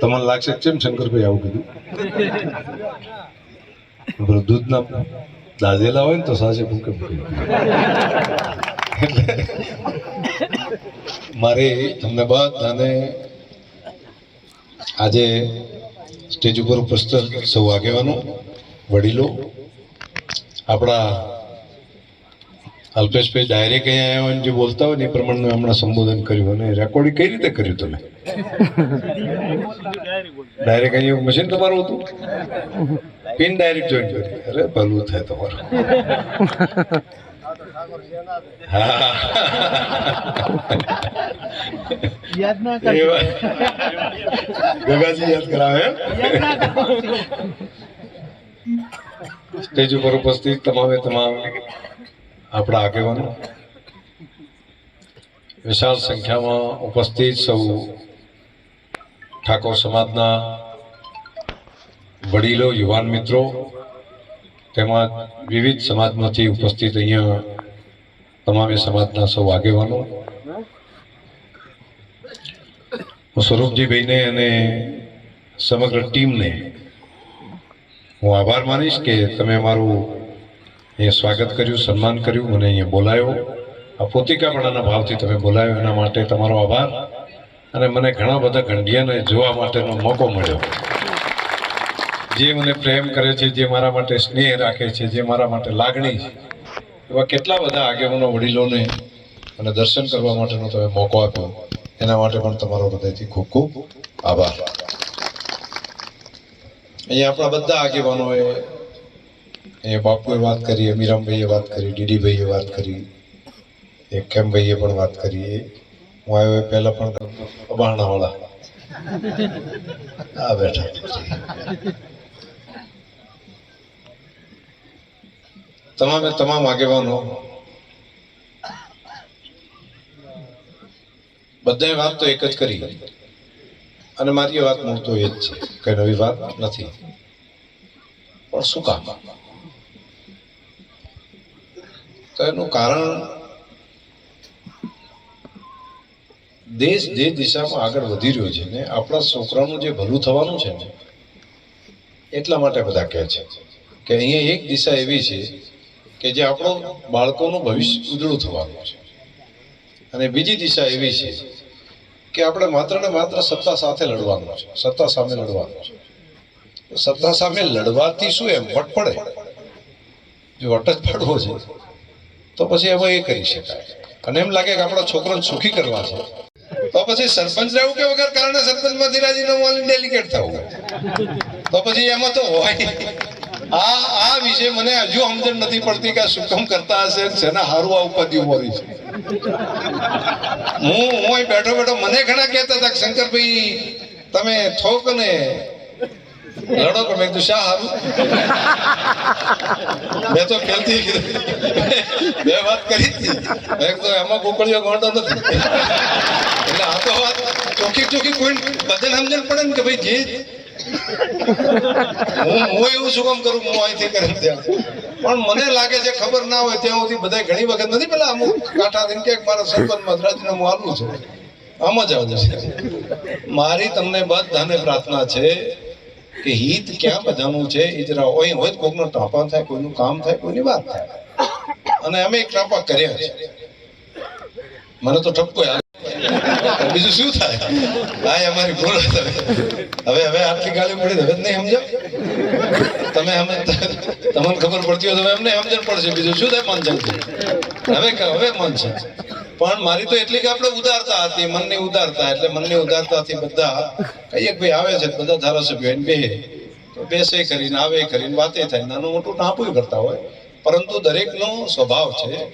તમને લાગશે કેમ શંકરભાઈ આવું કીધું દૂધના દાજેલા હોય ને તો ભૂકે ભૂકે એટલે મારે તમને બધાને આજે સ્ટેજ ઉપર ઉપસ્થિત સૌ આગેવાનો, વડીલો, આપણા અલ્પેશભાઈ ડાયરેક્ટ અહીંયા આવ્યા જે બોલતા હોય ને એ પ્રમાણે હમણાં સંબોધન કર્યું અને રેકોર્ડિંગ કઈ રીતે કર્યું તમે? ડાયરેક્ટ અહીંયા મશીન તમારું હતું? પિન ડાયરેક્ટ જોઈન કરી અરે ભલું થાય તમારું. યાદ. ગગાજી કરાવે? સ્ટેજ ઉપર ઉપસ્થિત તમામે તમામ આપણા આગેવાનો. વિશાળ સંખ્યામાં ઉપસ્થિત સૌ ઠાકોર સમાજના વડીલો, યુવાન મિત્રો, તેમજ વિવિધ સમાજમાંથી ઉપસ્થિત અહીંયા તમામે સમાજના સૌ આગેવાનો. હું સ્વરૂપજીભાઈને અને સમગ્ર ટીમને હું આભાર માનીશ કે તમે મારું અહીંયા સ્વાગત કર્યું, સન્માન કર્યું, મને અહીંયા બોલાયો. આ પોતિકાપણાના ભાવથી તમે બોલાયો, એના માટે તમારો આભાર. અને મને ઘણા બધા ગંઢિયાને જોવા માટેનો મોકો મળ્યો. જે મને પ્રેમ કરે છે, જે મારા માટે સ્નેહ રાખે છે, જે મારા માટે લાગણી છે, એવા કેટલા બધા આગેવાનો, વડીલોને અને દર્શન કરવા માટેનો તમે મોકો આપ્યો. એના માટે પણ તમારો હૃદયથી ખૂબ ખૂબ આભાર. અહીંયા આપણા બધા આગેવાનોએ અહીંયા બાપુએ વાત કરી, અમીરામભાઈએ વાત કરી, ડીડીભાઈએ વાત કરી, એ કેમભાઈએ પણ વાત કરી, એ હું આવ્યો એ પહેલા પણ અબાણાવાળા આ બેઠા. તમામે તમામ આગેવાનો, બધાએ વાત તો એક જ કરી, અને મારી વાત મૂળ તો એ જ છે, કઈ નવી વાત નથી. પણ શું કામ? તો એનું કારણ દેશ જે દિશામાં આગળ વધી રહ્યો છે ને, આપણા છોકરાનું જે ભલું થવાનું છે ને, એટલા માટે બધા કહે છે કે અહીંયા એક દિશા એવી છે કે જે આપણો બાળકોનું ભવિષ્ય ઉજળું થવાનું છે. અને બીજી દિશા એવી છે કે આપણે માત્ર ને માત્ર સત્તા સાથે લડવાનું છે, સત્તા સામે લડવાનું છે. સત્તા સામે લડવાથી શું એમ? વટ પડે. જો વટ જ પડવો છે તો પછી એમાં એ કરી શકાય. અને એમ લાગે કે આપણો છોકરોને સુખી કરવા છે. તો પછી સરપંચ રહેવું કે વગર કારણે સરપંચમાંથી રાજીનામું આલીને ડેલિગેટ થવું? તો પછી એમાં તો હોય. આ આ વિશે મને હજુ સમજણ નથી પડતી કે શું કામ કરતા હશે, જેના હારું આ ઉપાધિ મળી છે. હું હું બેઠો બેઠો મને ઘણા કહેતા હતા કે, શંકરભાઈ, તમે થોક ને લડો કે મેં કીધું, શા હારું? મેં તો ખેલતી કીધું. બે વાત કરી હતી. એક તો એમાં ગોકળીઓ ગોંડો નથી. એટલે આ તો વાત ચોખ્ખી ચોખ્ખી કોઈ બદલ સમજણ પડે ને કે ભાઈ જે હું હું એવું શું કામ કરું? હું અહીંથી કરીને ત્યાં. પણ મને લાગે છે ખબર ના હોય ત્યાં સુધી બધા ઘણી વખત નથી, પેલા અમુક કાંઠા થઈને કે મારા સરપંચ મદ્રાસને હું આવું છે. આમ જ છે. મારી તમને બધાને પ્રાર્થના છે કે હિત ક્યાં બધાનું છે? ઇજરા જરા હોય હોય કોઈનો ટાંપા થાય, કોઈનું કામ થાય, કોઈની વાત થાય. અને અમે એક ટાંપા કર્યા મને તો ટપકો બીજું શું થાય? હા અમારી ભૂલ હવે હવે આટલી ગાળી પડી હવે નહીં સમજો તમે અમે તમને ખબર પડતી હોય તો એમને સમજણ પડશે. બીજું શું થાય મન છે હવે હવે મન છે. પણ મારી તો એટલી કે આપણે ઉદારતા હતી, મનની ઉદારતા. એટલે મનની ઉદારતાથી બધા, કહીએ ભાઈ આવે છે, બધા ધારાસભ્યો એને બેહે. તો બેસે કરીને, આવે કરીને વાતે થાય. નાનું મોટું નાપુય કરતા હોય. પરંતુ દરેકનો સ્વભાવ છે,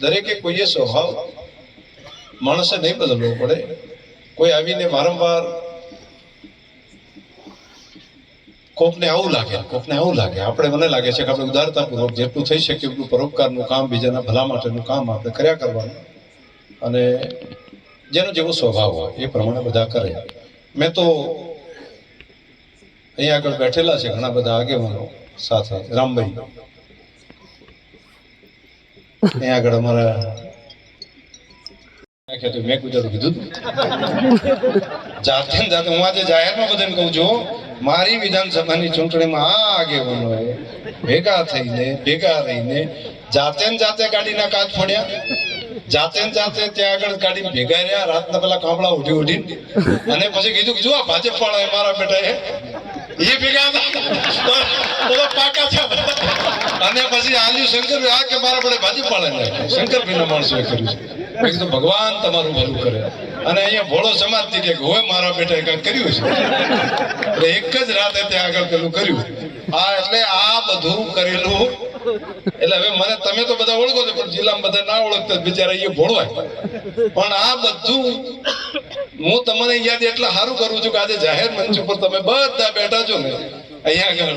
દરેકે કોઈએ સ્વભાવ માણસે નહીં બદલવો પડે. કોઈ આવીને વારંવાર કોકને આવું લાગે, કોકને આવું લાગે. આપણે મને લાગે છે કે આપણે ઉદારતાપૂર્વક જેટલું થઈ શકે એટલું પરોપકારનું કામ બીજાના ભલા માટેનું કામ આપણે કર્યા કરવાનું. અને જેનો જેવો સ્વભાવ હોય એ પ્રમાણે બધા કરે. મેં તો અહીંયા આગળ બેઠેલા છે ઘણા બધા આગેવાનો સાથે, રામભાઈ. મારી વિધાનસભાની ચૂંટણીમાં આ આગેવાનોએ ભેગા થઈને, ભેગા રહીને જાતે ને જાતે ગાડીના કાચ ફોડ્યા. જાતે ને જાતે ત્યાં આગળ ગાડી ભેગા રહ્યા, રાતના પેલા કાપડા ઉઠી ઉઠી અને પછી કીધું કે આ ભાજપ વાળા મારા બેટા એ ભેગા પાકા છે. અને પછી આલ્યું શંકર આ કે બધા ભાજપ વાળા શંકરભાઈના માણસોએ કર્યું છે. કીધું, ભગવાન તમારું ભલું કરે. અને અહીંયા ભોળો સમાજથી કે, હવે મારા બેટા કંઈક કર્યું છે? એટલે એક જ રાતે ત્યાં આગળ પેલું કર્યું. આ એટલે આ બધું કરેલું. એટલે હવે મને તમે તો બધા ઓળખો છો, પણ જિલ્લામાં બધા ના ઓળખતા બિચારા એ ભોળવાય. પણ આ બધું હું તમને યાદ એટલે સારું કરું છું કે આજે જાહેર મંચ ઉપર તમે બધા બેઠા છો ને, અહીંયા આગળ.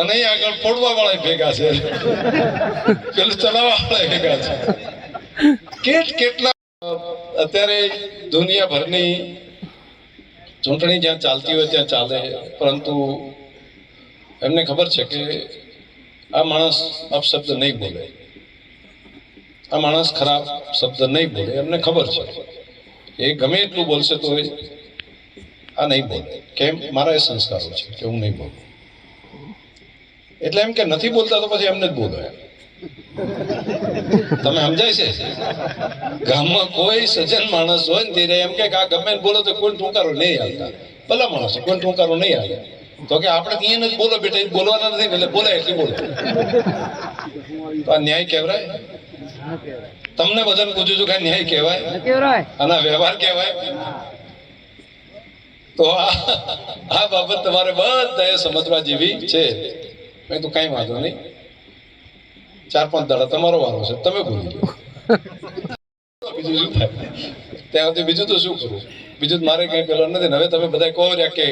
અને અહીંયા આગળ ફોડવા વાળા ભેગા છે. પેલું ચલાવવા વાળા ભેગા છે. કેટ કેટલા અત્યારે દુનિયાભરની ચૂંટણી જ્યાં ચાલતી હોય ત્યાં ચાલે, પરંતુ એમને ખબર છે કે આ માણસ અપશબ્દ નહીં બોલે. આ માણસ ખરાબ શબ્દ નહીં બોલે, એમને ખબર છે. એ ગમે એટલું બોલશે તો એ આ નહીં બોલે. કેમ? મારા એ સંસ્કારો છે કે હું નહીં બોલું. એટલે એમ કે નથી બોલતા તો પછી એમને જ બોલો તમે સમજાય છે? ગામમાં કોઈ સજ્જન માણસ હોય ને તે એમ કે આ ગમે બોલો તો કોઈ ટૂંકારો નહીં આવતા ભલા માણસ કોઈ ટૂંકારો નહીં આવે તો કે આપણે અહીંયા નથી બોલો બેટા એ બોલવાના નથી એટલે બોલે એટલે બોલે. તો આ ન્યાય કહેવાય? તમને બધાને પૂછું છું કે ન્યાય કહેવાય? આના વ્યવહાર કહેવાય? તો આ બાબત તમારે બધાએ સમજવા જેવી છે. મેં તો કઈ વાંધો નહીં. ચાર પાંચ દાડા તમારો વારો છે તમે ભૂલી ગયો બીજું શું થાય? ત્યાં સુધી બીજું તો શું કરું? બીજું મારે કઈ પેલો નથી હવે તમે બધા કહો રહ્યા કે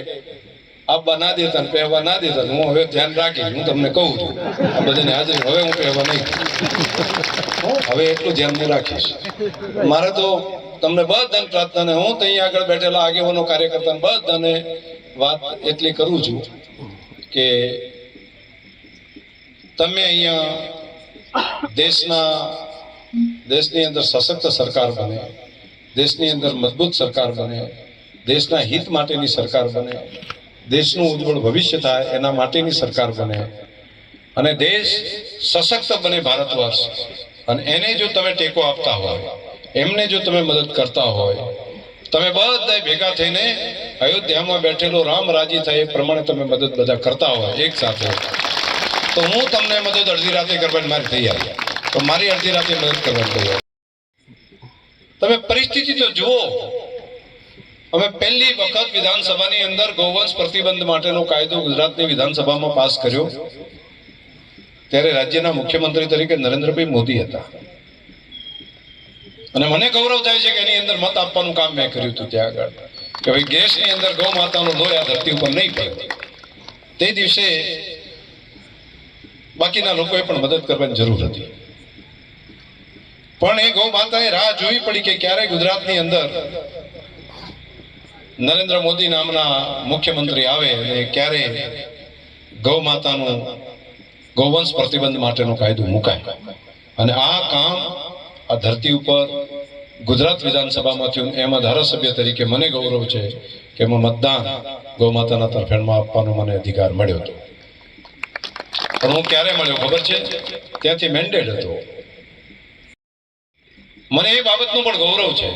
આપવા ના દેતા ને પહેવા ના દેતા હું હવે ધ્યાન રાખીશ, હું તમને કહું છું. આ બધાને હાજરી હવે હું પહેવા નહીં હવે એટલું ધ્યાન હું રાખીશ. મારે તો તમને બધાને પ્રાર્થના ને હું ત્યાં આગળ બેઠેલા આગેવાનો કાર્યકર્તા બધાને વાત એટલી કરું છું કે તમે અહીંયા દેશના, દેશની અંદર સશક્ત સરકાર બને, દેશની અંદર મજબૂત સરકાર બને, દેશના હિત માટેની સરકાર બને. દેશનું ઉજ્જવળ ભવિષ્ય થાય, એના માટેની સરકાર બને. અને દેશ સશક્ત બને ભારત વર્ષ અને એને જો તમે ટેકો આપતા હોય, એમને જો તમે મદદ કરતા હોય, તમે બધા ભેગા થઈને અયોધ્યામાં બેઠેલો રામ રાજી થાય એ પ્રમાણે તમે મદદ બધા કરતા હોય, એક સાથે. તો હું તમને મદદ અડધી રાતે કરવાની મારી તૈયાર. તો મારી અડધી રાતે મદદ કરવાની તૈયાર. તમે પરિસ્થિતિ તો જુઓ. અમે પહેલી વખત વિધાનસભાની અંદર ગૌવંશ પ્રતિબંધ માટેનો કાયદો ગુજરાતની વિધાનસભામાં પાસ કર્યો. ત્યારે રાજ્યના મુખ્યમંત્રી તરીકે નરેન્દ્રભાઈ મોદી હતા. અને મને ગૌરવ થાય છે કે એની અંદર મત આપવાનું કામ મેં કર્યું હતું ત્યાં આગળ. કે ભાઈ ગેસની અંદર ગૌ માતાનો લોહી આ ધરતી ઉપર નહીં પડે. તે દિવસે બાકીના લોકોએ પણ મદદ કરવાની જરૂર હતી. પણ એ ગૌ માતાએ રાહ જોવી પડી કે ક્યારે ગુજરાતની અંદર નરેન્દ્ર મોદી નામના મુખ્યમંત્રી આવે અને ક્યારે ગૌ માતાનું ગૌવંશ પ્રતિબંધ માટેનો કાયદો મુકાય. અને આ કામ આ ધરતી ઉપર ગુજરાત વિધાનસભામાં થયું એમાં ધારાસભ્ય તરીકે મને ગૌરવ છે કે એમાં મતદાન ગૌ માતાના તરફેણમાં આપવાનો મને અધિકાર મળ્યો હતો. પણ હું ક્યારે મળ્યો ખબર છે? ત્યાંથી મેન્ડેટ હતો. મને એ બાબતનું પણ ગૌરવ છે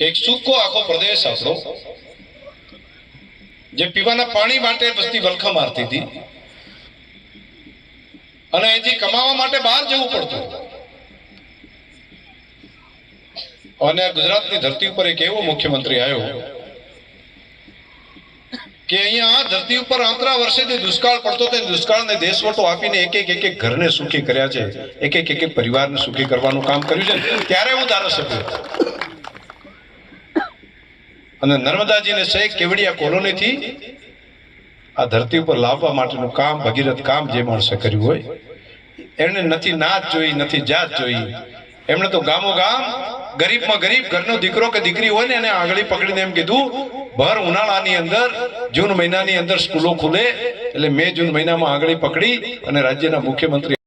કે એક સૂકો આખો પ્રદેશ આપણો, જે પીવાના પાણી માટે વસ્તી વલખા મારતી હતી. અને અહીંથી કમાવા માટે બહાર જવું પડતું. અને ગુજરાતની ધરતી ઉપર એક એવો મુખ્યમંત્રી આવ્યો કે અહીંયા આ ધરતી ઉપર આંતરા વર્ષેથી દુષ્કાળ પડતો હતો. દુષ્કાળને દેશવટો આપીને એક એક એક ઘરને સુખી કર્યા છે. એક એક એક એક પરિવારને સુખી કરવાનું કામ કર્યું છે. ત્યારે હું ધારાસભ્ય અને નર્મદાજીને સહેજ કેવડિયા કોલોનીથી આ ધરતી ઉપર લાવવા માટેનું કામ, ભગીરથ કામ જે માણસે કર્યું હોય, એમને નથી નાત જોઈ, નથી જાત જોઈ. એમણે તો ગામો ગામ ગરીબમાં ગરીબ, ઘરનો દીકરો કે દીકરી હોય ને એને આંગળી પકડીને એમ કીધું, ભર ઉનાળાની અંદર, જૂન મહિનાની અંદર સ્કૂલો ખુલે, એટલે મે જૂન મહિનામાં આંગળી પકડી અને રાજ્યના મુખ્યમંત્રી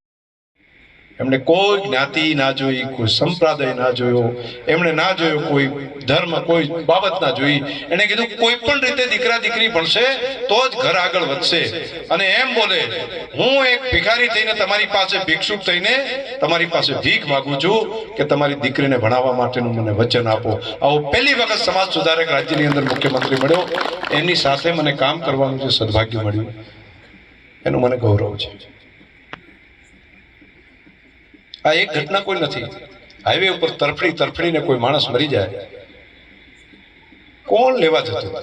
એમણે કોઈ જ્ઞાતિ ના જોઈ, કોઈ સંપ્રદાય ના જોયો, એમણે ના જોયો કોઈ ધર્મ, કોઈ બાબત ના જોઈ. એણે કીધું, કોઈ પણ રીતે દીકરા દીકરી ભણશે, તો જ ઘર આગળ વધશે. અને એમ બોલે, હું એક ભિખારી થઈને તમારી પાસે ભિક્ષુક થઈને તમારી પાસે ભીખ માગું છું કે તમારી દીકરીને ભણાવવા માટેનું મને વચન આપો. આવો પહેલી વખત સમાજ સુધારક રાજ્યની અંદર મુખ્યમંત્રી મળ્યો. એમની સાથે મને કામ કરવાનું જે સદભાગ્ય મળ્યું, એનું મને ગૌરવ છે. આ એક ઘટના કોઈ નથી. હાઈવે ઉપર તરફડી તરફડીને કોઈ માણસ મરી જાય. કોણ લેવા જતું?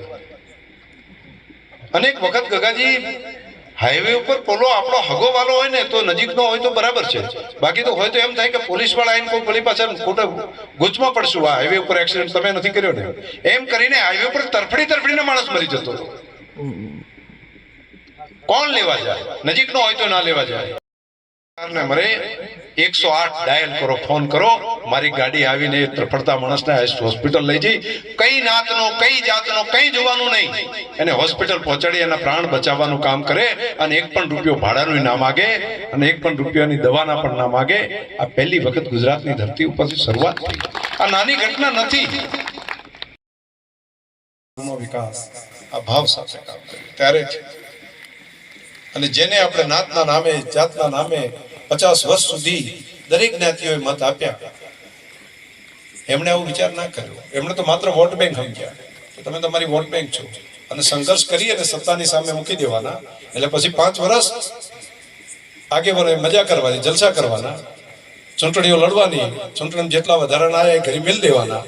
અનેક વખત ગગાજી, હાઈવે ઉપર પોલો આપણો હગો વાલો હોય ને તો નજીકનો હોય તો બરાબર છે. બાકી તો હોય તો એમ થાય કે પોલીસવાળા આવીને કોઈ પોલી પાછળ ખોટા ગુચમાં પડશું. આ હાઈવે ઉપર એક્સિડન્ટ તમે નથી કર્યો ને. એમ કરીને હાઈવે ઉપર તરફડી તરફડીને માણસ મરી જતો. કોણ લેવા જાય? નજીકનો હોય તો ના લેવા જાય. મરે એકસો આઠ ડાયલ કરો, ફોન કરો. મારી ગાડી આવીને ત્રફડતા માણસને હોસ્પિટલ લઈ જઈ. કઈ નાતનો, કઈ જાતનો, કઈ જોવાનું નહીં. એને હોસ્પિટલ પહોંચાડી એના પ્રાણ બચાવવાનું કામ કરે અને એક પણ રૂપિયો ભાડાનું ના માગે અને એક પણ રૂપિયાની દવાના પણ ના માગે. આ પહેલી વખત ગુજરાતની ધરતી ઉપરથી શરૂઆત આ નાની ઘટના નથી. વિકાસ, આ ભાવ સાથે કામ કરે ત્યારે અને જેને આપણે નાતના નામે, જાતના નામે પચાસ વર્ષ સુધી દરેક જ્ઞાતિઓએ મત આપ્યા. એમણે આવો વિચાર ના કર્યો. એમણે તો માત્ર વોટ બેંક સમજ્યા કે તમે તમારી વોટ બેંક છો. અને સંઘર્ષ કરી અને સત્તાની સામે મૂકી દેવાના. એટલે પછી પાંચ વર્ષ આગે વરે મજા કરવાની, જલસા કરવાના. ચૂંટણીઓ લડવાની ચૂંટણી જેટલા વધારાના આવ્યા એ ઘરે મેળ દેવાના.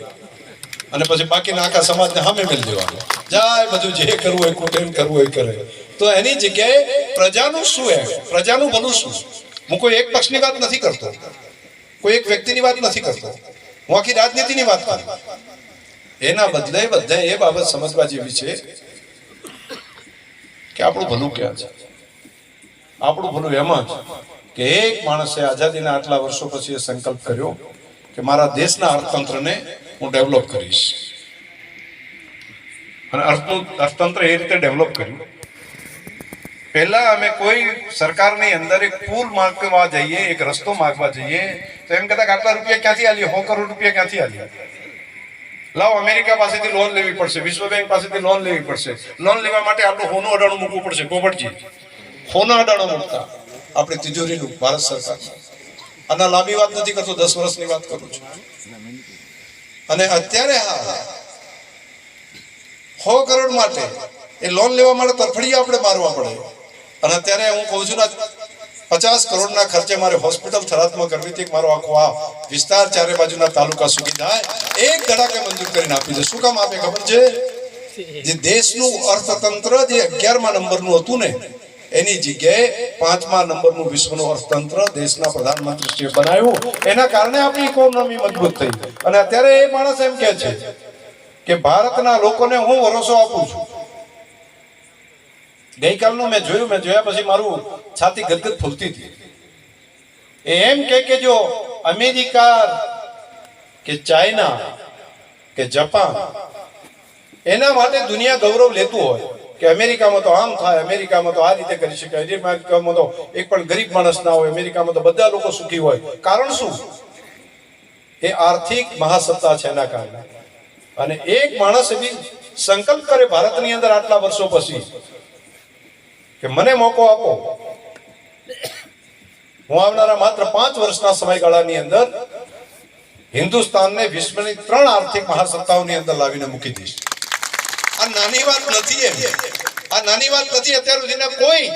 અને પછી બાકીના આખા સમાજને સામે મેળ દેવાનું. જાય બધું જે કરવું હોય કુટેમ કરવું હોય કરે. તો એની જગ્યાએ પ્રજાનું શું એમ? પ્રજાનું ભલું શું? હું કોઈ એક પક્ષની વાત નથી કરતો. કોઈ એક વ્યક્તિની વાત નથી કરતો. હું આખી રાજનીતિની વાત કરું. એના બદલે બધા એ બાબત સમજવા જેવી છે કે આપણું ભલું ક્યાં છે? આપણું ભલું એમાં કે એક માણસે આઝાદીના આટલા વર્ષો પછી એ સંકલ્પ કર્યો કે મારા દેશના અર્થતંત્રને હું ડેવલપ કરીશ. અને અર્થતંત્ર એ રીતે ડેવલપ કર્યું. પહેલા અમે કોઈ સરકારની અંદર એક પુલ માગવા જઈએ, એક રસ્તો માગવા જઈએ, તો એમ કહેતા આટલા રૂપિયા ક્યાંથી આલીએ? સો કરોડ રૂપિયા ક્યાંથી આલીએ? લાવ, અમેરિકા પાસેથી લોન લેવી પડશે, વિશ્વ બેંક પાસેથી લોન લેવી પડશે. લોન લેવા માટે આટલું હોનું અડાણું મૂકવું પડશે પોપટજી હોના અડાણું મૂકતા. આપણે તિજોરીનું, ભારત સરકાર. આના લાંબી વાત નથી કરતો, દસ વર્ષની વાત કરું છું. અને અત્યારે હા સો કરોડ માટે, એ લોન લેવા માટે તરફડીયા આપણે મારવા પડે. અને અત્યારે હું કહું છું ને, પચાસ કરોડના ખર્ચે મારે હોસ્પિટલ થરાદમાં કરવી હતી મારો આખો આ વિસ્તાર ચારે બાજુના તાલુકા સુધી થાય એક ધડાકે મંજૂર કરીને આપી છે શું કામ આપે ખબર છે? જે દેશનું અર્થતંત્ર જે અગિયારમા નંબરનું હતું ને, એની જગ્યાએ પાંચમા નંબરનું વિશ્વનું અર્થતંત્ર દેશના પ્રધાનમંત્રીશ્રીએ બનાવ્યું. એના કારણે આપણી ઇકોનોમી મજબૂત થઈ. અને અત્યારે એ માણસ એમ કહે છે કે ભારતના લોકોને હું ભરોસો આપું છું. ગઈકાલનું મેં જોયું, મેં જોયા પછી મારું છાતી ગદગદ ફૂલતી હતી. એમ કે કે જો અમેરિકા કે ચાઇના કે જાપાન, એના માટે દુનિયા ગૌરવ લેતું હોય કે અમેરિકામાં તો આમ થાય, અમેરિકામાં તો આ રીતે કરી શકાય, અમેરિકામાં તો એક પણ ગરીબ માણસ ના હોય, અમેરિકામાં તો બધા લોકો સુખી હોય. કારણ શું? એ આર્થિક મહાસત્તા છે એના કારણે. અને એક માણસ એવી સંકલ્પ કરે ભારતની અંદર આટલા વર્ષો પછી કે મને મોકો આપો. હું આવનારા માત્ર પાંચ વર્ષના સમયગાળાની અંદર હિન્દુસ્તાનને વિશ્વની ત્રણ આર્થિક મહાસત્તાઓની અંદર લાવીને મૂકી દઈશ. આ નાની વાત નથી એમ. આ નાની વાત નથી. અત્યાર સુધીના કોઈ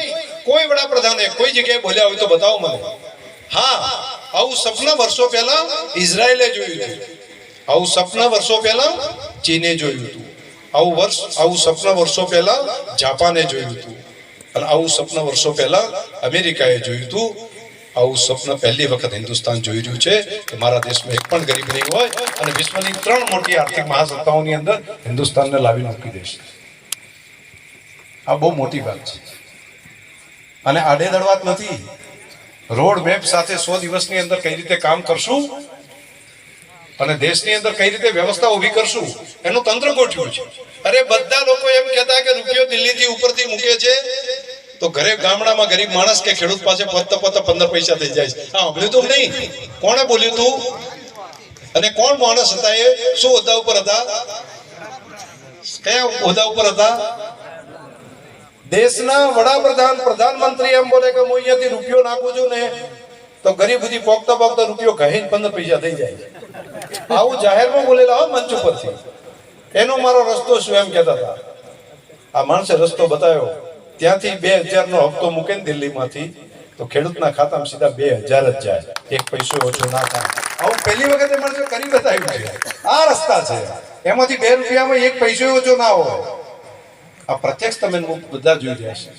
કોઈ વડાપ્રધાને કોઈ જગ્યાએ બોલ્યા હોય તો બતાવો મને. હા, આવું સપના વર્ષો પહેલા ઇઝરાયલે જોયું હતું. આવું સપના વર્ષો પહેલા ચીને જોયું હતું. આવું વર્ષ, આવું સપના વર્ષો પહેલા જાપાને જોયું હતું. અને આવું સપના વર્ષો પહેલા અમેરિકાએ જોયું હતું. આવું સ્વપ્ન પહેલી વખત હિન્દુસ્તાન જોઈ રહ્યું છે કે મારા દેશમાં એક પણ ગરીબ નહીં હોય અને વિશ્વની ત્રણ મોટી આર્થિક મહાસત્તાઓની અંદર હિન્દુસ્તાનને લાવી મૂકી દેશે આ બહુ મોટી વાત છે. અને આડેધડ વાત નથી. રોડ મેપ સાથે સો દિવસની અંદર કઈ રીતે કામ કરશું? અને દેશની અંદર કઈ રીતે વ્યવસ્થા ઊભી કરશું, એનું તંત્ર ગોઠવ્યું છે. અરે બધા લોકો એમ કહેતા કે રૂપિયો દિલ્હીથી ઉપરથી મૂકે છે, તો ઘરે ગામડામાં ગરીબ માણસ કે ખેડૂત પાસે પત્તા પત્તા પંદર પૈસા થઈ જાય છે. હા સાંભળ્યું તું નહીં? કોણે બોલ્યું તું? અને કોણ માણસ હતા એ? શું હોદ્દા ઉપર હતા? કયા હોદ્દા ઉપર હતા? દેશના વડાપ્રધાન, પ્રધાનમંત્રી એમ બોલે કે હું અહીંયાથી રૂપિયો નાખું છું ને તો ગરીબ બધી પોકતા પોકતા રૂપિયો કહીને પંદર પૈસા થઈ જાય આવું જાહેરમાં બોલેલા હોય મંચ ઉપરથી. એનો મારો રસ્તો શું એમ કહેતા હતા? આ માણસે રસ્તો બતાવ્યો. ત્યાંથી બે હજાર નો હપ્તો મૂકે ને દિલ્હીમાંથી. તો ખેડૂતના ખાતામાં સીધા બે હજાર જ જાય. એક પૈસો ઓછો ના થાય. આવું પહેલી વખતે મને કરી બતાવ્યું છે. આ રસ્તા છે. એમાંથી બે રૂપિયામાં એક પૈસો ઓછો ના હોય. આ પ્રત્યક્ષ તમે બધા જોઈ રહ્યા છે.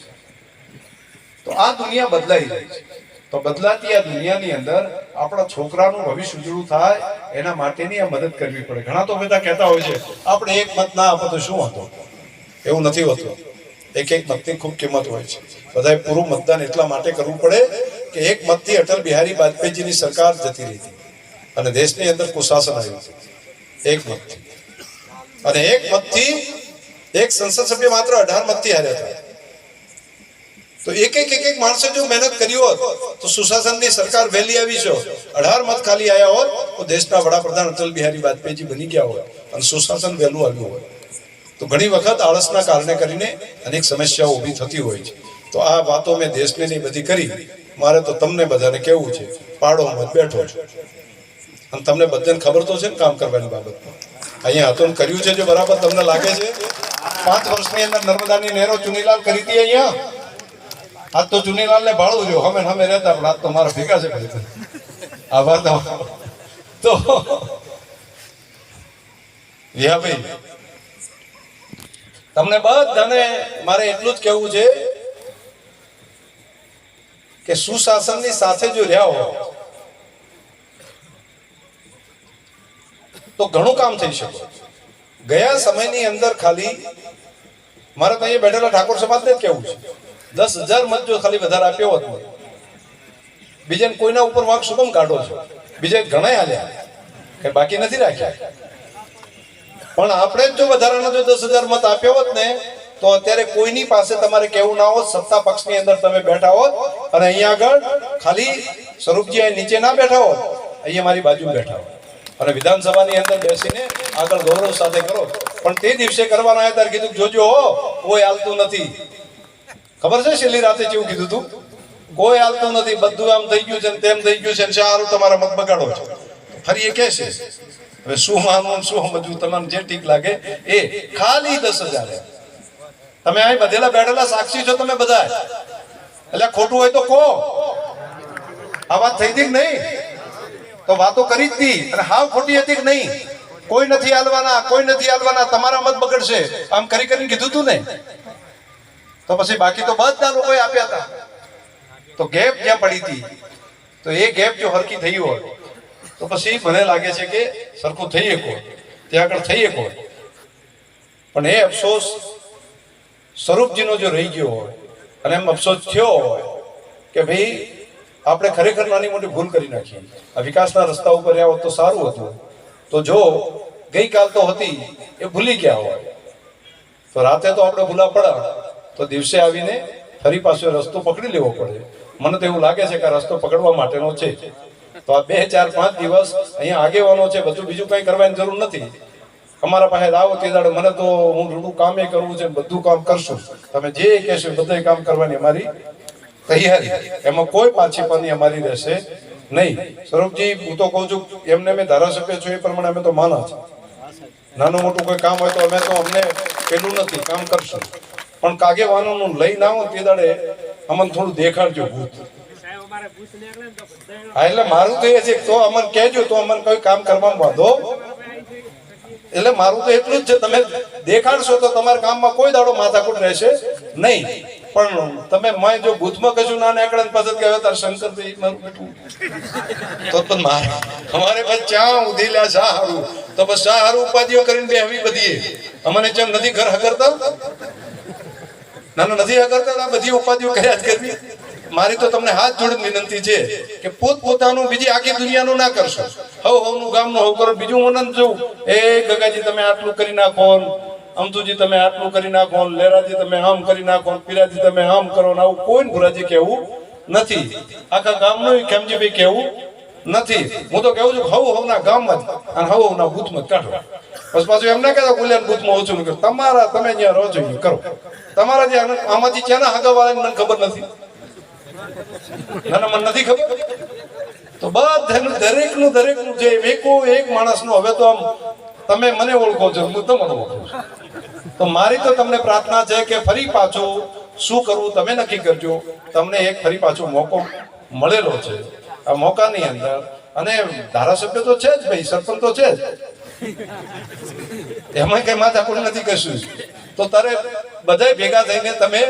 તો આ દુનિયા બદલાઈ જાય છે. તો બદલાતી આ દુનિયાની અંદર આપણા છોકરાનું ભવિષ્ય ઉજળું થાય, એના માટેની આ મદદ કરવી પડે. ઘણા તો બધા કહેતા હોય છે, આપણે એક મત ના આપો તો શું હતો એવું નથી હોતું. એક એક મતની ખૂબ કિંમત હોય છે. બધાએ પૂરું મતદાન એટલા માટે કરવું પડે કે એક મતથી અટલ બિહારી વાજપેયીજીની સરકાર જતી રહી. અને દેશની અંદર કુશાસન આવ્યું એક મતથી. અને એક મતથી એક સંસદ સભ્ય માત્ર અઢાર મતથી હાર્યા હતા. તો એક એક એક એક માણસે જો મહેનત કરી હોત, તો સુશાસનની સરકાર વહેલી આવી છો. અઢાર મત ખાલી આવ્યા હોત, તો દેશના વડાપ્રધાન અટલ બિહારી વાજપેયીજી બની ગયા હોય અને સુશાસન વહેલું આવ્યું હોય તો ઘણી વખત આળસના કારણે કરીને અનેક સમસ્યાઓ ઊભી થતી હોય છે. તો આ વાતો મેં દેશને નહીં બધી કરી. મારે તો તમને બધાને કેવું છે, પાડો મત, બેઠો છો. અને તમને બધાને ખબર તો છે ને કામ કરવાની બાબતમાં. અહીંયા હતું કર્યું છે, જો બરાબર તમને લાગે છે. પાંચ વર્ષની અંદર નર્મદાની નહેરો ચુનીલાલ કરી હતી અહીંયા. આજ તો ચુનીલાલ ને ભાડું જો ને હમે રહેતા, પણ આજ તો મારા ભેગા છે ભાઈ તમારો તો ભાઈ તમને બધાને મારે એટલું જ કહેવું છે કે સુશાસનની સાથે જો રહ્યા હો, તો ઘણું કામ થઈ શકે. ગયા સમયની અંદર ખાલી મારે તો અહીંયા બેઠેલા ઠાકોર સમાજને જ કેવું છે. દસ હજાર મત જો ખાલી વધારે આપ્યો હોત બીજાને કોઈના ઉપર વાંક શું કાઢો છો? બીજા ઘણા હાલ્યા. કે બાકી નથી રાખ્યા? પણ આપણે જ વધારાના જો દસ હજાર મત આપ્યો હોત ને, તો અત્યારે કોઈની પાસે તમારે કેવું ના હોત, સત્તા પક્ષની અંદર તમે બેઠા હોત અને અહીંયા આગળ ખાલી સ્વરૂપજી અહીં નીચે ના બેઠા હોત, અહીંયા મારી બાજુ બેઠા હોત. અને વિધાનસભાની અંદર બેસીને આગળ ગૌરવ સાથે કરો. પણ તે દિવસે કરવાના હતા કીધું, જોજો હો, કોઈ હાલતું નથી. ખબર છે છેલ્લી રાતે જેવું કીધું તું? કોઈ હાલતું નથી, બધું આમ થઈ ગયું છે તેમ થઈ ગયું છે સારું તમારા મત બગાડો છો. ફરી એ કે છે હવે શું માનવું શું સમજવું, તમને જે ઠીક લાગે એ ખાલી દસ હજાર તમે અહીં બધેલા બેઠેલા સાક્ષી છો તમે બધા એટલે ખોટું હોય તો કહો. આ વાત થઈ હતી કે નહીં? તો વાતો કરી જ હતી અને હાવ ખોટી હતી કે નહીં? કોઈ નથી હાલવાના, કોઈ નથી હાલવાના, તમારા મત બગડશે. આમ કરી કરીને કીધું તું ને. તો પછી બાકી તો બધા લોકોએ આપ્યા હતા તો ગેપ જ્યાં પડી હતી તો એ ગેપ જો હરકી થઈ હોય, તો પછી મને લાગે છે કે સરખું થઈ શકો ત્યાં આગળ થઈ શકો પણ એ અફસોસ સ્વરૂપજીનો જો રહી ગયો હોય, અને એમ અફસોસ થયો હોય, કે ભાઈ આપણે ખરેખર નાની મોટી ભૂલ કરી નાખી. આ વિકાસના રસ્તા ઉપર આવો તો સારું હતું. તો જો ગઈકાલ તો હતી, એ ભૂલી ગયા હોય. તો રાતે તો આપણે ભૂલા પડા. તો દિવસે આવીને ફરી પાછો રસ્તો પકડી લેવો પડે. મને તો એવું લાગે છે કે રસ્તો પકડવા માટેનો છે. તો આ બે, ચાર, પાંચ દિવસ અહીંયા આગેવાનો છે, બધું બીજું કંઈ કરવાની જરૂર નથી. અમારા પાસે આવો તે દાડે મને તો હું રૂડું કામે કરવું છે બધું કામ કરશું. તમે જે કહેશો બધા કામ કરવાની અમારી તૈયારી. એમાં કોઈ પાછીપાની અમારી રહેશે નહીં. સ્વરૂપજી, હું તો કહું છું, એમને મેં ધારાસભ્ય છું એ પ્રમાણે અમે તો માના છે. નાનું મોટું કોઈ કામ હોય તો અમે તો અમને પેલું નથી, કામ કરશું. પણ કાગેવાનોનું લઈ ના આવો તે દાડે અમને થોડું દેખાડજો ભૂત. હા, એટલે મારું તો એ છે તો અમને કહેજો, તો અમને કોઈ કામ કરવામાં વાંધો. એટલે મારું તો એટલું જ છે, તમે દેખાડશો તો તમારા કામમાં કોઈ દાડો માથાકૂટ રહેશે નહીં. પણ તમે મેં જો ભૂતમાં કશું ના નીકળે ને પછી કહેવાય તાર શંકર તો મારું પણ મારે, અમારે બસ ચા ઉધી લ્યા શા હારું તો બસ શા હારું ઉપાધિઓ કરીને બે હવી બધી અમને જેમ નથી ઘર હકરતા ના ના નથી હકરતા આ બધી ઉપાધિઓ કર્યા જ કરવી. મારી તો તમને હાથ જોડીને વિનંતી છે કે પોત પોતાનું બીજી આખી દુનિયાનું ના કરશો. હવ હવનું ગામનું હવ કરો, બીજું નથી જોઉં. એ ગગાજી, તમે આટલું કરી નાખો ને, અમથુજી, તમે આટલું કરી નાખો લેરાજી, તમે આમ કરી નાખો પીરાજી, તમે આમ કરો ને, આવું કોઈ ભુરાજી કેવું નથી. આખા ગામનું ખેમજીભાઈ કેવું નથી. હું તો કેવું છું હવ હવના ગામમાં જ અને હવું હવના બૂથમાં જ કાઢો. બસ પાછું એમને કહેતા ગુલિયાન બૂથમાં ઓછું કરો તમારા તમે જ્યાં રહો છો કરો. તમારા જ્યાં આમાંથી ક્યાંના હગાવાળાને મને ખબર નથી? ના ના મને નથી ખબર? તો બધાનું, દરેકનું દરેકનું જે એકો એક માણસનું, હવે તો આમ તમે મને ઓળખો છો, હું તમને ઓળખું છું. તો મારી તો તમને પ્રાર્થના છે કે ફરી પાછું શું કરવું તમે નક્કી કરજો. તમને એક ફરી પાછો મોકો મળેલો છે. મોકાની અંદર. અને ધારાસભ્ય તો છે જ ભાઈ, સરપંચ તો છે જ. એમાં કઈ માથાકૂટ નથી કશું તો તારે બધાય ભેગા થઈને તમે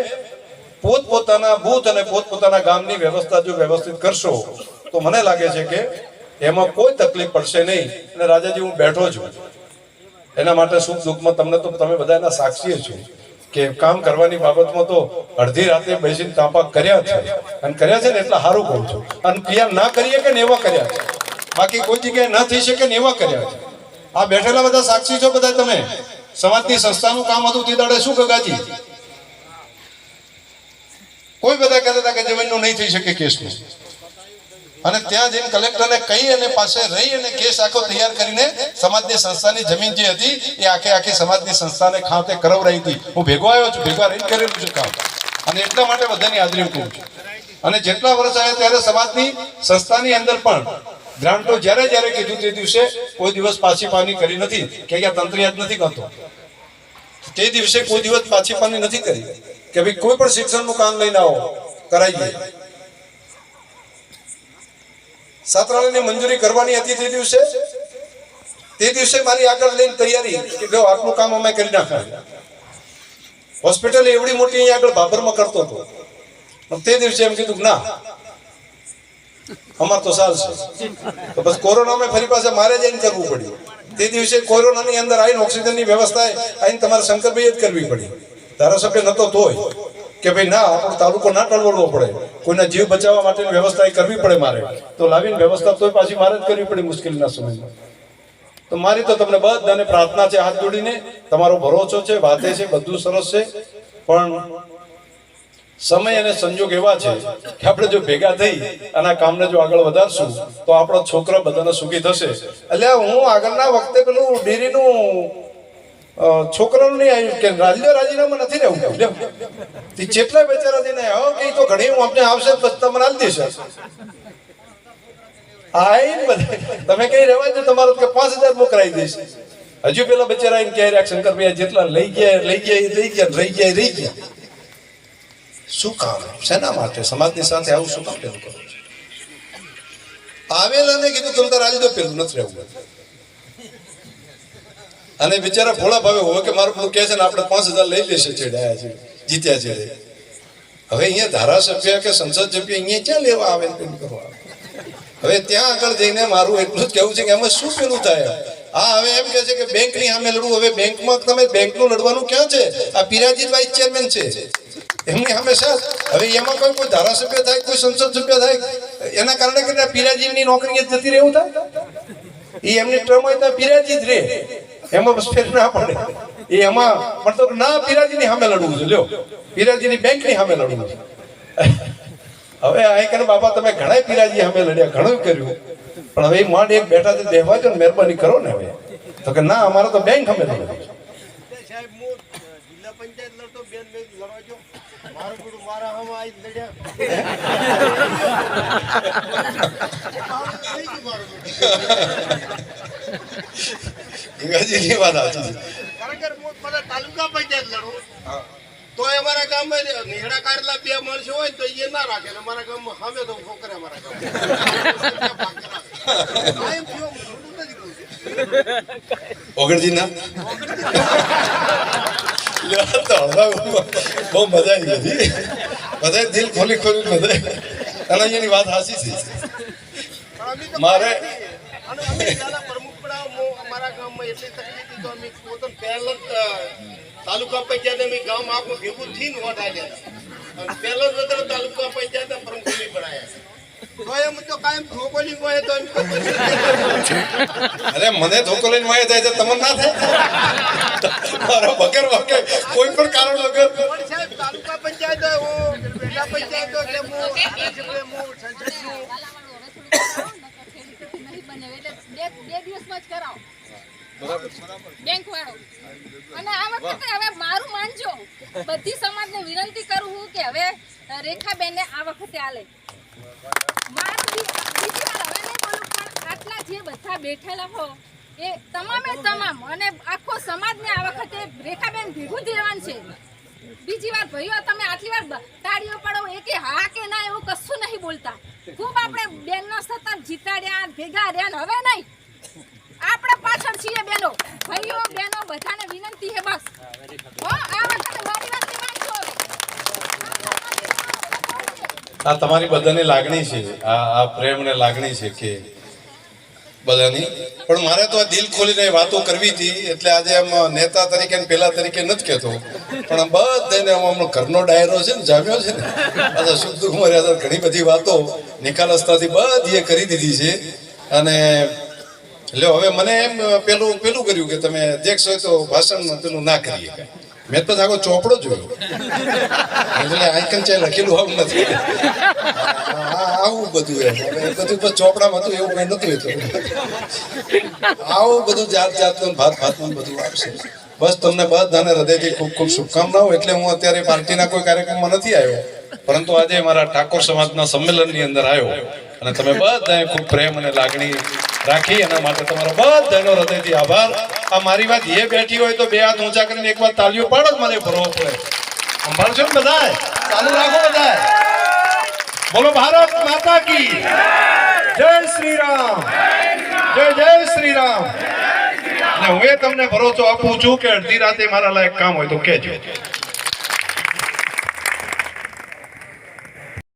પોતપોતાના બૂથ અને પોતપોતાના ગામની વ્યવસ્થા જો વ્યવસ્થિત કરશો, તો મને લાગે છે કે એમાં કોઈ તકલીફ પડશે નહીં. અને રાજાજી, હું બેઠો છું. એના માટે સુખ દુઃખમાં તમને તો તમે બધા એના સાક્ષી છો. કે કામ કરવાની બાબતમાં તો અડધી રાતે બેસીને તાપા કર્યા છે. અને કર્યા છે ને એટલે સારું કહું છું. અને ક્રિયા ના કરીએ કે ને એવા કર્યા છે. બાકી કોઈ જગ્યાએ ના થઈ શકે ને એવા કર્યા છે. આ બેઠેલા બધા સાક્ષી છો બધા તમે? સમાજની સંસ્થાનું કામ હતું તે દાડે શું ગગાજી? કોઈ બધા કહેતા હતા કે જમીનનું નહીં થઈ શકે કેસનું. અને ત્યાં જઈને કલેક્ટરને કહી અને પાસે રહી અને કેસ આખો તૈયાર કરીને સમાજની સંસ્થાની જમીન જે હતી, એ આખે આખી સમાજની સંસ્થાને ખાતે કરાવરાઈ હતી. હું ભેગો આવ્યો છું, ભેગા રહીને કરેલું છું કામ. અને એટલા માટે બધાની હાજરી હું કહું છું. અને જેટલા વર્ષ આવ્યા ત્યારે સમાજની સંસ્થાની અંદર પણ ગ્રાન્ટો જ્યારે જ્યારે કીધું તે દિવસે કોઈ દિવસ પાછી પાની કરી નથી, કે અહીંયા તંત્ર યાદ નથી કરતો તે દિવસે કોઈ દિવસ પાછી પાની નથી કરી. કે ભાઈ કોઈ પણ શિક્ષણનું કામ લઈને આવો કરાવીએ છાત્રાલયની મંજૂરી કરવાની હતી તે દિવસે? તે દિવસે મારી આગળ લઈને તૈયારી કે જો આટલું કામ અમે કરી નાખ્યા હોસ્પિટલ એવડી મોટી અહીંયા આગળ બાબરમાં કરતો હતો. તે દિવસે એમ કીધું ના, અમાર તો ચાલશે તો બસ કોરોનામાં ફરી પાસે મારે જઈને કરવું પડ્યું. તે દિવસે કોરોનાની અંદર આવીને ઓક્સિજનની વ્યવસ્થા આવીને તમારે શંકરભાઈ જ કરવી પડી. ધારાસભ્ય નતો તોય. કે ભાઈ, ના, આપણો તાલુકો ના ટળવડવો પડે. કોઈના જીવ બચાવવા માટેની વ્યવસ્થા એ કરવી પડે મારે. તો લાવીને વ્યવસ્થા તોય પાછી મારે જ કરવી પડે મુશ્કેલીના સમયમાં. તો મારી તો તમને બધાને પ્રાર્થના છે હાથ જોડીને. તમારો ભરોસો છે, વાતે છે, બધું સરસ છે. પણ સમય અને સંજોગ એવા છે કે આપણે જો ભેગા થઈ અને કામને જો આગળ વધારશું, તો આપણો છોકરો બધાને સુખી થશે. એટલે હું આગળના વખતે પેલું ડેરીનું છોકરાનું નહીં આવ્યું કે રાજ્ય રાજીનામાં નથી રહેવું. તે જેટલા બેચારા થઈને આવ્યો કે તો ઘણી હું આપને આવશે પછી તમને આલી દેશે. આઈ તમે કઈ રહેવા દો તમારો કે પાંચ હજાર મોકરાઈ દઈશ. હજુ પેલા બચારા એમ કહે રહ્યા શંકરભાઈ આ જેટલા લઈ ગયા લઈ ગયા એ લઈ ગયા રહી ગયા રહી ગયા. શું કામ? શેના માટે? સમાજની સાથે આવું શું કામ પેલું કરો આવેલા ને કીધું તમે તારે આલી દો પેલું નથી રહેવું. અને બિચારા ભોળા ભાવે હોય કે મારું પેલું કહે છે ને, આપણે પાંચ હજાર લઈ લેશે છેડાયા છે જીત્યા છે હવે અહીંયા ધારાસભ્ય કે સંસદ સભ્ય અહીંયા ક્યાં લેવા આવે એમ કરવા હવે ત્યાં આગળ જઈને મારું એટલું જ કહેવું છે કે એમાં શું પેલું થાય? હા હવે એમ કે છે કે બેંકની સામે લડવું, હવે બેંકમાં તમે બેંકનું લડવાનું ક્યાં છે? આ પિરાજીત વાઇસ ચેરમેન છે. એમની છે. હવે એમાં કોઈ કોઈ ધારાસભ્ય થાય, કોઈ સંસદ સભ્ય થાય, એના કારણે કે પિરાજીની નોકરી જતી રહેવું થાય? એ એમની ટ્રમ હોય તો પિરાજી જ રહે. એમાં ફેર ના પડે. એ એમાં પણ તો ના, પિરાજીની સામે લડવું છે. લ્યો. બેંકની સામે લડવું છે. હવે અહીં કરે બાપા, તમે ઘણા પિરાજી સામે લડ્યા ઘણું કર્યું. પણ હવે માંડ એક બેઠા છે મહેરબાની કરો ને હવે. તો કે ના, અમારે તો બેંક સામે લડવું છે. મારું ગંગાજીની વાત હું બધા તાલુકા પંચાયત લડું. તો અમારા ગામમાં નેહડા કાઢેલા બે માણસો હોય તો એ ના રાખે. ને અમારા ગામમાં હવે તો ઊભો કરે અમારા ગામમાં. બહુ મજા આવી બધી દિલ ખોલી ખોલી બધા. અને અહીંયાની વાત સાચી છે. મારે- અને અમે પહેલા પ્રમુખ પણ હું અમે પોતે પહેલો જ, તાલુકા પંચાયત અમે ગામ આખું ભેગું થઈને વોટ આવ્યા. પહેલો જ તાલુકા પંચાયત પ્રમુખ અમે બનાયા તો એમ તો કાયમ ઠોકોલી હોય તો એમ અરે મને ધોકો લઈને વાય થાય તમને ના થાય? મારો વગર વગર કોઈ પણ કારણ વગર. તાલુકા પંચાયત પંચાયત બે દિવસમાં જ કરાવો. બેંક વાળો. અને આ વખતે હવે મારું માનજો. બધી સમાજને વિનંતી કરું હું કે હવે રેખાબેનને આ વખતે આલે આટલા જે બધા બેઠેલા હો એ તમામે તમામ અને આખો સમાજને આ વખતે રેખાબેન ભેગું દેવાનું છે. બીજી વાર ભાઈઓ તમે આટલી વાર તાળીઓ પડો એ કે હા કે ના એવું કશું નહીં બોલતા. ખૂબ આપણે બેનનો સતત જીતાડ્યા ભેગા રહ્યા હવે નહીં. આપણે છીએ બેનો. ભાઈઓ, બેનો, બધાને વિનંતી છે બસ. આ તમારી બધાની લાગણી છે. આ આ પ્રેમ ને લાગણી છે કે બધાની. પણ મારે તો આ દિલ ખોલીને વાતો કરવી હતી, એટલે આજે આમ નેતા તરીકે પેલા તરીકે નથી કહેતો. પણ બધાને આમ ઘરનો ડાયરો છે ને, જામ્યો છે ને. આજે શુદ્ધ કુમારી ઘણી બધી વાતો નિકાલસ્તાથી બધી કરી દીધી છે. અને લ્યો, હવે મને એમ પેલું પેલું કર્યું કે તમે અધ્યક્ષ હોય તો ભાષણ પેલું ના કરીએ મેં તો આખો ચોપડો જોયો. એટલે આઈકન ચાય લખેલું આવું નથી. આવું બધું એમ. બધું પણ ચોપડામાં હતું, એવું કઈ નતું હતું. આવું બધું જાત જાતનું, ભાત ભાતનું બધું આવશે. બસ તમને બધાને હૃદયથી ખૂબ ખૂબ શુભકામનાઓ. એટલે હું અત્યારે પાર્ટીના કોઈ કાર્યક્રમમાં નથી આવ્યો. પરંતુ આજે મારા ઠાકોર સમાજના સંમેલનની અંદર આવ્યો. અને તમે બધાએ ખૂબ પ્રેમ અને લાગણી રાખી એના માટે તમારો બધાનો હૃદયથી આભાર. આ મારી વાત એ બેઠી હોય તો બે હાથ ઊંચા કરીને એક વાર તાલીઓ પાડો જ મને ભરવો પડે. સંભાળશો ને બધાય ચાલુ રાખો બધાય બોલો ભારત માતા કી. જય શ્રી રામ જય જય શ્રી રામ અને હું એ તમને ભરોસો આપું છું કે અડધી રાતે મારા લાયક કામ હોય તો કહેજો.